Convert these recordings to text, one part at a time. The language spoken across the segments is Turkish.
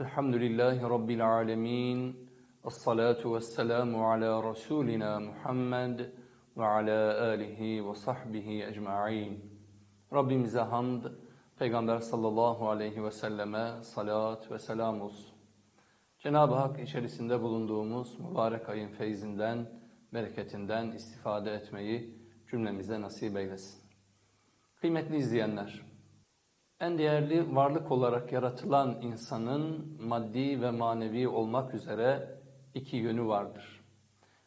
Elhamdülillahi Rabbil alemin. Esselatu vesselamu ala Resulina Muhammed ve ala alihi ve sahbihi ecma'in. Rabbimize hamd, Peygamber sallallahu aleyhi ve selleme salat ve selam olsun. Cenab-ı Hak içerisinde bulunduğumuz mübarek ayın feyzinden, bereketinden istifade etmeyi cümlemize nasip eylesin. Kıymetli izleyenler, en değerli varlık olarak yaratılan insanın maddi ve manevi olmak üzere iki yönü vardır.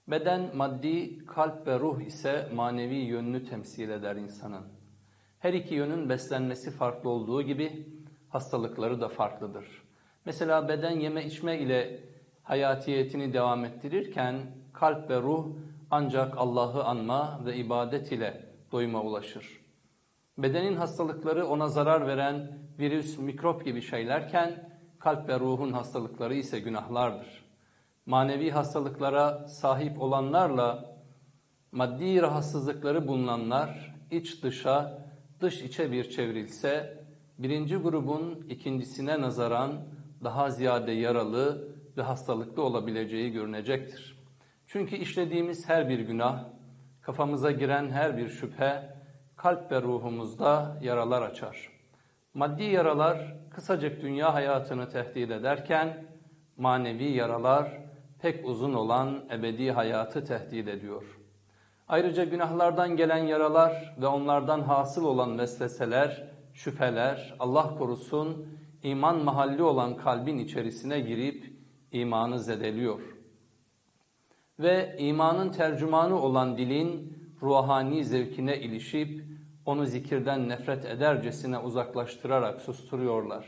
Beden maddi, kalp ve ruh ise manevi yönünü temsil eder insanın. Her iki yönün beslenmesi farklı olduğu gibi hastalıkları da farklıdır. Mesela beden yeme içme ile hayatiyetini devam ettirirken kalp ve ruh ancak Allah'ı anma ve ibadet ile doyuma ulaşır. Bedenin hastalıkları ona zarar veren virüs, mikrop gibi şeylerken kalp ve ruhun hastalıkları ise günahlardır. Manevi hastalıklara sahip olanlarla maddi rahatsızlıkları bulunanlar iç dışa, dış içe bir çevrilse birinci grubun ikincisine nazaran daha ziyade yaralı ve hastalıklı olabileceği görünecektir. Çünkü işlediğimiz her bir günah, kafamıza giren her bir şüphe, kalp ve ruhumuzda yaralar açar. Maddi yaralar kısacık dünya hayatını tehdit ederken, manevi yaralar pek uzun olan ebedi hayatı tehdit ediyor. Ayrıca günahlardan gelen yaralar ve onlardan hasıl olan vesveseler, şüpheler, Allah korusun iman mahalli olan kalbin içerisine girip imanı zedeliyor. Ve imanın tercümanı olan dilin ruhani zevkine ilişip onu zikirden nefret edercesine uzaklaştırarak susturuyorlar.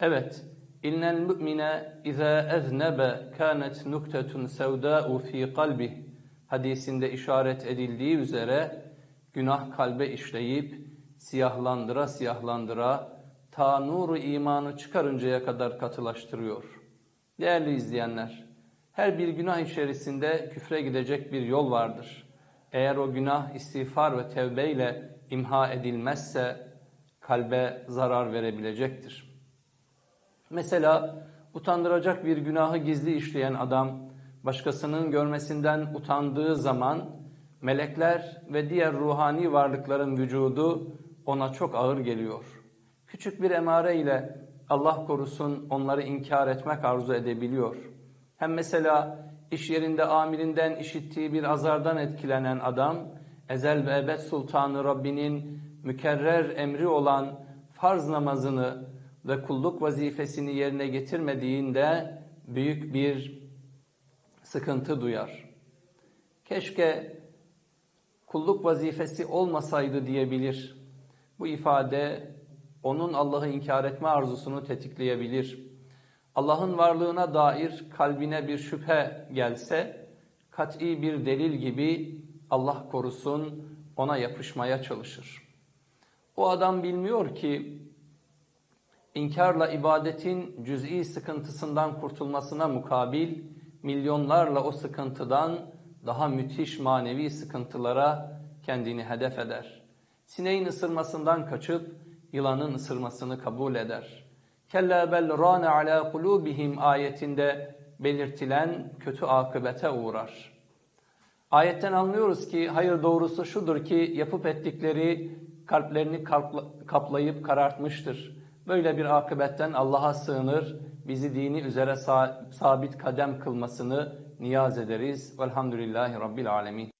Evet, innel mu'mine iza eznebe kanet nuktetun sevda'u fi kalbih hadisinde işaret edildiği üzere günah kalbe işleyip siyahlandıra siyahlandıra ta nuru imanı çıkarıncaya kadar katılaştırıyor. Değerli izleyenler, her bir günah içerisinde küfre gidecek bir yol vardır. Eğer o günah istiğfar ve tevbe ile imha edilmezse kalbe zarar verebilecektir. Mesela utandıracak bir günahı gizli işleyen adam başkasının görmesinden utandığı zaman melekler ve diğer ruhani varlıkların vücudu ona çok ağır geliyor. Küçük bir emare ile Allah korusun onları inkar etmek arzu edebiliyor. Hem mesela iş yerinde amirinden işittiği bir azardan etkilenen adam, ezel ve ebed sultanı Rabbinin mükerrer emri olan farz namazını ve kulluk vazifesini yerine getirmediğinde büyük bir sıkıntı duyar. Keşke kulluk vazifesi olmasaydı diyebilir. Bu ifade onun Allah'ı inkar etme arzusunu tetikleyebilir. Allah'ın varlığına dair kalbine bir şüphe gelse, kat'i bir delil gibi Allah korusun ona yapışmaya çalışır. O adam bilmiyor ki inkarla ibadetin cüz'i sıkıntısından kurtulmasına mukabil milyonlarla o sıkıntıdan daha müthiş manevi sıkıntılara kendini hedef eder. Sineğin ısırmasından kaçıp yılanın ısırmasını kabul eder. Kella bel rane ala kulubihim ayetinde belirtilen kötü akıbete uğrar. Ayetten anlıyoruz ki hayır doğrusu şudur ki yapıp ettikleri kalplerini kaplayıp karartmıştır. Böyle bir akıbetten Allah'a sığınır, bizi dini üzere sabit kadem kılmasını niyaz ederiz. Velhamdülillahi Rabbil Alemin.